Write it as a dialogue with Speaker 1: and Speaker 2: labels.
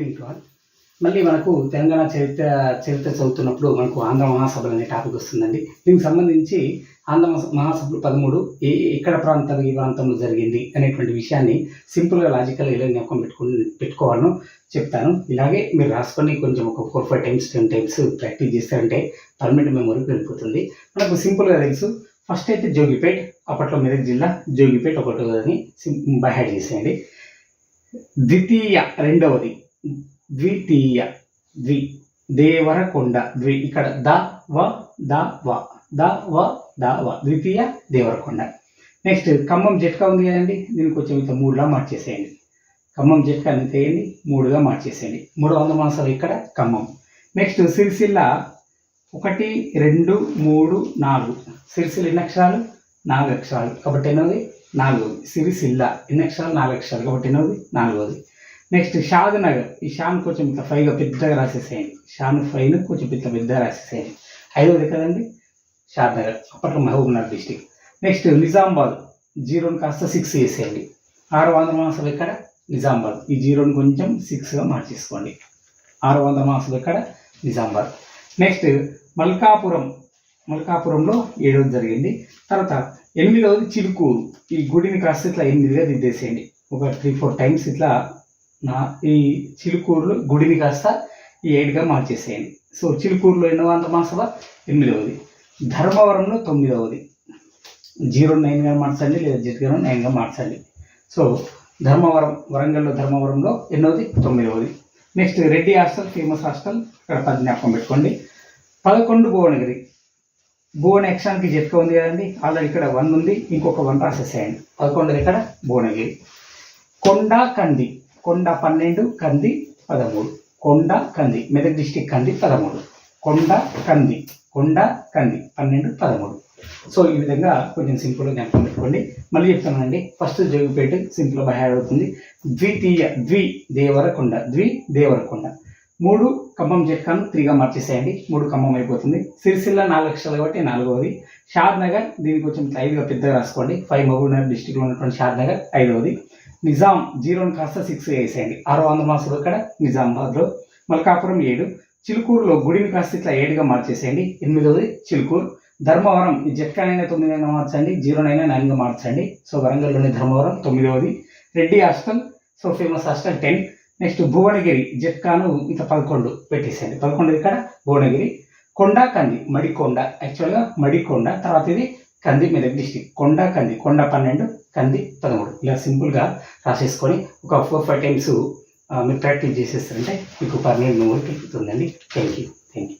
Speaker 1: Evening మళ్ళీ మనకు తెలంగాణ చరిత్ర చరిత్ర చదువుతున్నప్పుడు మనకు ఆంధ్ర మహాసభలు అనే టాపిక్ వస్తుందండి. దీనికి సంబంధించి ఆంధ్ర మహాసభలు పదమూడు ఏ ఎక్కడ ప్రాంతాలు ఈ ప్రాంతంలో జరిగింది అనేటువంటి విషయాన్ని సింపుల్గా లాజికల్ ఎలా జ్ఞాపకం పెట్టుకుని పెట్టుకోవాలను చెప్తాను. ఇలాగే మీరు రాసుకొని కొంచెం ఒక four five times ten times practice చేస్తారంటే పర్మనెంట్ మెమొరీకి వెళ్ళిపోతుంది. మనకు సింపుల్గా తెలుసు ఫస్ట్ అయితే జోగిపేట్ అప్పట్లో మెదక్ జిల్లా జోగిపేట్ ఒకటి అని బై హ్యాడ్ చేసేయండి. ద్వితీయ రెండవది ద్వితీయ ద్వి దేవరకొండ ద్వి ఇక్కడ ద వ ద వ ద వ ద వ ద్వితీయ దేవరకొండ. నెక్స్ట్ ఖమ్మం జట్కా ఉంది కదండి దీనికి కొంచెం ఇంత మూడులా మార్చేసేయండి. ఖమ్మం జట్కా ఎంత వేయండి మూడుగా మార్చేసేయండి. మూడు వందల మాసాలు ఇక్కడ ఖమ్మం. నెక్స్ట్ సిరిసిల్ల ఒకటి రెండు మూడు నాలుగు. సిరిసిల్ల ఎన్ని అక్షరాలు? నాలుగు అక్షరాలు. కాబట్టి ఎన్నోది? నాలుగోది. సిరిసిల్ల ఎన్ని అక్షరాలు? నాలుగు అక్షరాలు. కాబట్టి ఎన్నోది? నాలుగోది. నెక్స్ట్ షాద్ నగర్ ఈ షాన్ కొంచెం ఇట్లా ఫైవ్గా పెద్దగా రాసేసేయండి షాన్ ఫైవ్ను కొంచెం ఇట్లా పెద్దగా రాసేసేయండి ఐదవది కదండి షాద్ నగర్ అప్పట్లో మహబూబ్నగర్ డిస్టిక్ నెక్స్ట్ నిజామాబాద్ జీరోని కాస్త సిక్స్ వేసేయండి ఆరు వందల మాసాలు ఇక్కడ నిజామాబాద్ ఈ జీరోని కొంచెం సిక్స్గా మార్చేసుకోండి ఆరు వందల మాసాలు ఇక్కడ నిజామాబాద్ నెక్స్ట్ మల్కాపురం మల్కాపురంలో ఏడవది జరిగింది తర్వాత ఎనిమిదవది చిలుకూరు ఈ గుడిని కాస్త ఇట్లా ఎనిమిదిగా దిద్దేసేయండి ఒక త్రీ ఫోర్ టైమ్స్ ఇట్లా నా ఈ చిలుకూరులో గుడిని కాస్త ఈ ఏడుగా మార్చేసేయండి. సో చిలుకూరులో ఎన్నో వంద మాసభ ఎనిమిదవది. ధర్మవరంలో తొమ్మిదవది. జీరో నైన్గా మార్చండి లేదా జీరో నైన్గా మార్చండి. సో ధర్మవరం వరంగల్లో ధర్మవరంలో ఎన్నోది? తొమ్మిదవది. Next Reddy hostel famous hostel ఇక్కడ పది జ్ఞాపకం పెట్టుకోండి. పదకొండు భువనగిరి. భువన ఎక్షానికి జట్క ఉంది కదండి ఆల్రెడీ ఇక్కడ వన్ ఉంది ఇంకొక వన్ రాసేసేయండి. పదకొండు ఇక్కడ భువనగిరి. కొండ కంది కొండ పన్నెండు కంది పదమూడు. కొండ కంది. మెదక్ డిస్టిక్ కంది పదమూడు. కొండ కంది. కొండ కంది. పన్నెండు పదమూడు. సో ఈ విధంగా కొంచెం సింపుల్గా జ్ఞాపకం పెట్టుకోండి. మళ్ళీ చెప్తానండి. First Jogipet simple by heart అవుతుంది. ద్వితీయ ద్వి దేవరకొండ. ద్వి దేవరకొండ. మూడు ఖమ్మం జట్కాను త్రీగా మార్చేసేయండి. మూడు ఖమ్మం అయిపోతుంది. సిరిసిల్ల నాలుగు లక్షలు కాబట్టి నాలుగవది. షాద్ నగర్ దీనికి కొంచెం ఐదుగా పెద్దగా రాసుకోండి. ఫైవ్ మహబూబ్ నగర్ డిస్టిక్లో ఉన్నటువంటి షాద్ నగర్ ఐదవది. నిజాం జీరోని కాస్త సిక్స్ వేసేయండి. ఆరు వందల మాసాలు ఇక్కడ నిజామాబాద్లో మల్కాపురం ఏడు చిలుకూరులో గుడిని కాస్త ఇట్లా ఏడుగా మార్చేసేయండి. ఎనిమిదవది చిలుకూరు. ధర్మవరం ఈ జట్కానైనా తొమ్మిదైనా మార్చండి జీరోనైనా నైన్గా మార్చండి. సో వరంగల్లోని Dharmavaram తొమ్మిదవది Reddy hostel so famous hostel ten. Next Bhuvanagiri జట్కాను ఇంత పదకొండు పెట్టేసేయండి. పదకొండు ఇక్కడ భువనగిరి. కొండ కంది మడికొండ. యాక్చువల్గా మడికొండ. తర్వాత ఇది కంది మెదక్ డిస్టిక్ కొండ కంది కొండ పన్నెండు కంది పదమూడు. ఇలా సింపుల్గా రాసేసుకొని ఒక ఫోర్ ఫైవ్ టైమ్స్ మీరు ప్రాక్టీస్ చేసేస్తారంటే మీకు permanent memory you thank you